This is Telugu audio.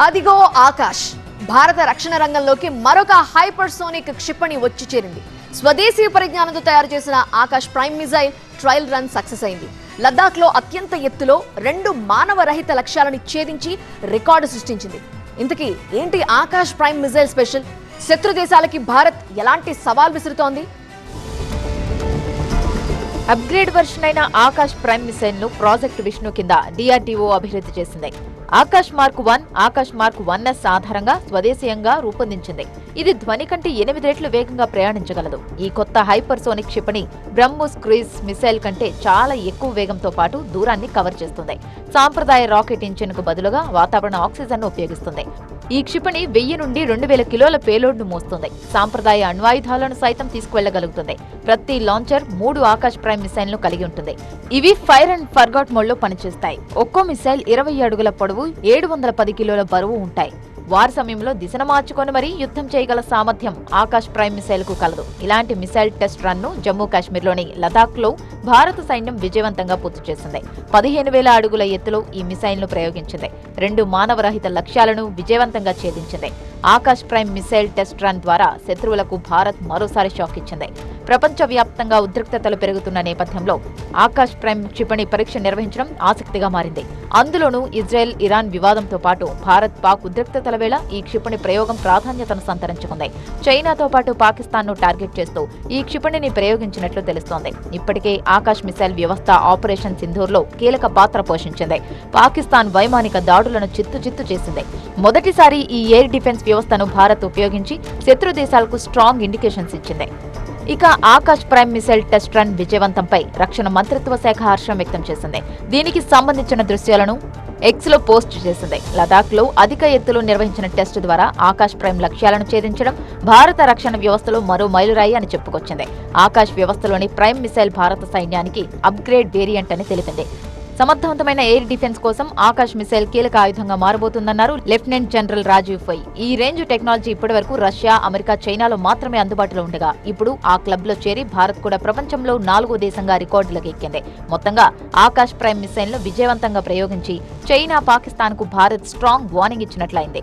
అదిగో ఆకాష్. భారత రక్షణ రంగంలోకి మరొక హైపర్సోనిక్ క్షిపణి వచ్చి చేరింది. స్వదేశీ పరిజ్ఞానంతో తయారు చేసిన Akash prime missile trial run success అయింది. లద్దాఖ్లో అత్యంత ఎత్తులో రెండు మానవ రహిత లక్ష్యాలను ఛేదించి రికార్డు సృష్టించింది. ఇంతకీ ఏంటి ఆకాష్ ప్రైమ్ మిజైల్ స్పెషల్? శత్రు దేశాలకి భారత్ ఎలాంటి సవాల్ విసురుతోంది? అప్గ్రేడ్ వెర్షన్ అయిన ఆకాష్ ప్రైమ్ మిసైల్ను ప్రాజెక్ట్ విష్ణు కింద డిఆర్డీఓ అభివృద్ధి చేసింది. Akash mark one Akash mark one S ఆధారంగా స్వదేశీయంగా రూపొందించింది. ఇది ధ్వని కంటే ఎనిమిది రెట్లు వేగంగా ప్రయాణించగలదు. ఈ కొత్త హైపర్సోనిక్ క్షిపణి బ్రహ్మోస్ క్రూయిజ్ మిసైల్ కంటే చాలా ఎక్కువ వేగంతో పాటు దూరాన్ని కవర్ చేస్తుంది. సాంప్రదాయ రాకెట్ ఇంజిన్కు బదులుగా వాతావరణ ఆక్సిజన్ను ఉపయోగిస్తుంది. ఈ క్షిపణి వెయ్యి నుండి రెండు వేల కిలోల పేలోడ్ను మోస్తుంది. సాంప్రదాయ అణ్వాయుధాలను సైతం తీసుకువెళ్ళగలుగుతుంది ప్రతి లాంచర్ మూడు ఆకాశ్ ప్రైమ్ మిసైల్ను కలిగి ఉంటుంది. ఇవి ఫైర్ అండ్ ఫర్గాట్ మోడ్లో పనిచేస్తాయి. ఒక్కో మిసైల్ ఇరవై అడుగుల పొడవు ఏడు వందల పది కిలోల బరువు ఉంటాయి. వార్ సమయంలో దిశను మార్చుకొని మరీ యుద్ధం చేయగల సామర్థ్యం ఆకాశ్ ప్రైమ్ మిసైల్కు కలదు. ఇలాంటి మిసైల్ టెస్ట్ రన్ను జమ్మూ కాశ్మీర్లోని లదాఖ్లో భారత సైన్యం విజయవంతంగా పూర్తి చేసింది. పదిహేను వేల అడుగుల ఎత్తులో ఈ మిసైల్ను ప్రయోగించింది. రెండు మానవరహిత లక్ష్యాలను విజయవంతంగా ఛేదించింది. Akash prime missile test run ద్వారా శత్రువులకు భారత్ మరోసారి షాక్ ఇచ్చింది. ప్రపంచవ్యాప్తంగా ఉద్రిక్తతలు పెరుగుతున్న నేపథ్యంలో ఆకాశ్ ప్రైమ్ క్షిపణి పరీక్ష నిర్వహించడం ఆసక్తిగా మారింది. అందులోనూ ఇజ్రాయెల్ ఇరాన్ వివాదంతో పాటు భారత్ పాక్ ఉద్రిక్తతల వేళ ఈ క్షిపణి ప్రయోగం ప్రాధాన్యతను సంతరించుకుంది. చైనాతో పాటు పాకిస్తాన్ను టార్గెట్ చేస్తూ ఈ క్షిపణిని ప్రయోగించినట్లు తెలుస్తోంది. ఇప్పటికే ఆకాశ్ మిసైల్ వ్యవస్థ ఆపరేషన్ సింధూర్లో కీలక పాత్ర పోషించింది. పాకిస్తాన్ వైమానిక దాడులను చిత్తు చిత్తు చేసింది. మొదటిసారి ఈ ఎయిర్ డిఫెన్స్ వ్యవస్థను భారత్ ఉపయోగించి శత్రు దేశాలకు స్ట్రాంగ్ ఇండికేషన్స్ ఇచ్చింది. ఇక Akash prime missile test run విజయవంతంపై రక్షణ మంత్రిత్వ శాఖ హర్షం వ్యక్తం చేసింది. దీనికి సంబంధించిన దృశ్యాలను ఎక్స్లో పోస్ట్ చేసింది. లదాఖ్లో అధిక ఎత్తులో నిర్వహించిన టెస్ట్ ద్వారా ఆకాశ్ ప్రైమ్ లక్ష్యాలను ఛేదించడం భారత రక్షణ వ్యవస్థలో మరో మైలురాయి అని చెప్పుకొచ్చింది. ఆకాశ్ వ్యవస్థలోని ప్రైమ్ మిసైల్ భారత సైన్యానికి అప్గ్రేడ్ వేరియంట్ అని తెలిపింది. సమర్థవంతమైన ఎయిర్ డిఫెన్స్ కోసం ఆకాశ్ మిసైల్ కీలక ఆయుధంగా మారబోతుందన్నారు లెఫ్టినెంట్ జనరల్ రాజీవ్ ఫై. ఈ రేంజ్ టెక్నాలజీ ఇప్పటివరకు రష్యా అమెరికా చైనాలో మాత్రమే అందుబాటులో ఉండగా ఇప్పుడు ఆ క్లబ్లో చేరి భారత్ కూడా ప్రపంచంలో నాలుగో దేశంగా రికార్డులకు ఎక్కింది. మొత్తంగా ఆకాశ్ ప్రైమ్ మిసైల్ను విజయవంతంగా ప్రయోగించి చైనా పాకిస్తాన్కు భారత్ స్ట్రాంగ్ వార్నింగ్ ఇచ్చినట్లయింది.